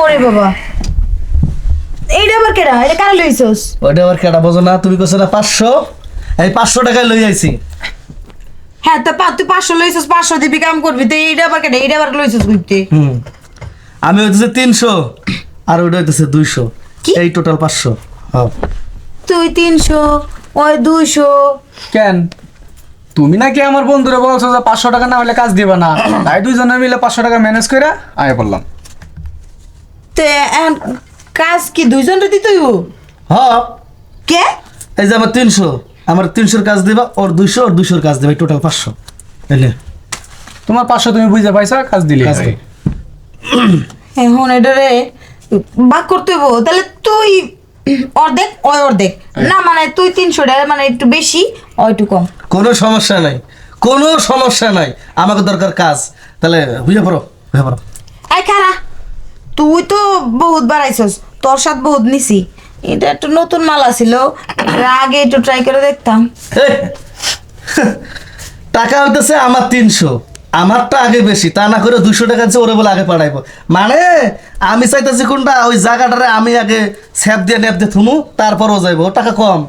ওরে বাবা। এইটা আবার কেডা? এটা কারে লইছস ওইটা আবার বোঝো না তুমি না পাঁচশো? এই পাঁচশো টাকায় লই আইছি। হ্যাঁ তো পা- তুই পাঁচশো লইছস পাঁচশো দিবি কাম করবি। তো এইটা আবার কেডা? এইটা আবার লইছস বুঝতে হুম। আমি হইতেছে তিনশো আর ওইটা হইতেছে দুইশো। কি? এই টোটাল পাঁচশো। হ্যাঁ। তুই তিনশো ওই দুইশো। কেন? তুমি নাকি আমার বন্ধুরে বলছো যে পাঁচশো টাকা না হলে কাজ দিবা না। তাই দুইজনে মিলে পাঁচশো টাকা ম্যানেজ করে আয় বললাম তে এখন কাজ কি দুইজন দিতে হইব? হ্যাঁ। কে? এই যে আমার তিনশো আমার তিনশোর কাজ দিবা ওর দুইশো ওর দুইশোর কাজ দিবা টোটাল পাঁচশো। বুঝলে তোমার পাঁচশো তুমি বুঝে পাইছো কাজ দিলে কাজ দিই। এখন এটারে বাক করতে হইব। তাহলে তুই অর্ধেক ওই অর্ধেক। না মানে তুই তিনশো টাকা মানে একটু বেশি ওই একটু কম। কোনো সমস্যা নাই। কোনো সমস্যা নাই। আমাকে দরকার কাজ। তাহলে বুঝে পড়ো বুঝে পড়ো। এই খারা তুই তো বহুত বাড়াইছস তোর সাথে বহুত নিছি। এটা একটু নতুন মাল আছিল এর আগে একটু ট্রাই করে দেখতাম। টাকা হইতেছে আমার তিনশো আমারটা আগে বেশি তা না করে দুশো টাকা আছে ওরে বলে আগে পাঠাইবো। মানে আমি চাইতেছি কোনটা ওই জায়গাটারে আমি আগে স্যাপ দিয়ে নেপ দিয়ে থুমু তারপরও যাইবো টাকা কম।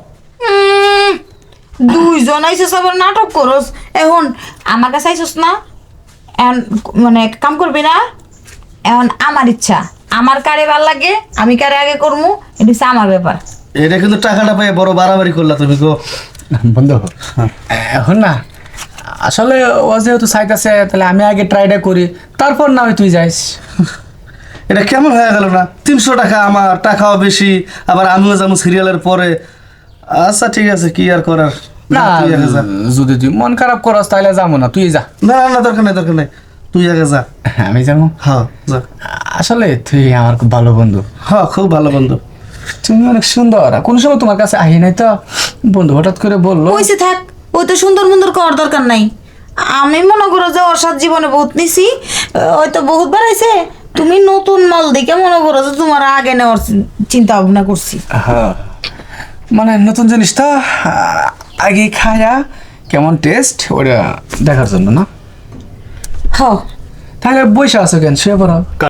দুইজন আইসস আবার নাটক করস এখন আমার কাছে আইসস না মানে কাম করবি না? এখন আমার ইচ্ছা আমার কারে ভালো লাগে আমি কারে আগে করব এটা হচ্ছে আমার ব্যাপার। এটা কিন্তু টাকাটা পাই বড় বাড়াবাড়ি করলা তুমি গো। বন্ধু এখন না আসলে ও যেহেতু চাইতেছে তাহলে আমি আগে ট্রাইটা করি তারপর না হয় তুই যাইস। এটা কেমন হয়ে গেল না? তিনশো টাকা আমার টাকাও বেশি আবার আমিও যাব সিরিয়ালের পরে। আচ্ছা ঠিক আছে কি আর করার? না যদি তুই মন খারাপ করস তাহলে যাব না তুই যা। না না, না দরকার নেই দরকার নেই। তুই আগে যা। আমি যাব? হ্যাঁ যা। আসলে তুই আমার খুব ভালো বন্ধু। হ্যাঁ খুব ভালো বন্ধু। তুমি অনেক সুন্দর। আর কোনো সময় তোমার কাছে আহি নাই তো? বন্ধু হঠাৎ করে বলল কইছে থাক ওই তো সুন্দর সুন্দর করার দরকার নাই। আমি মনে করো যে ওর সাথে জীবনে বহুত নিছি ওই তো বহুত বাড়াইছে তুমি নতুন মাল দেখে মনে করো যে তোমার আগে নেওয়ার চিন্তা ভাবনা করছি। হ্যাঁ। মানে নতুন জিনিস তো আগে খায়া কেমন টেস্ট ওটা দেখার জন্য না? হ তাহলে বসে আছো কেন শুয়ে পড়ো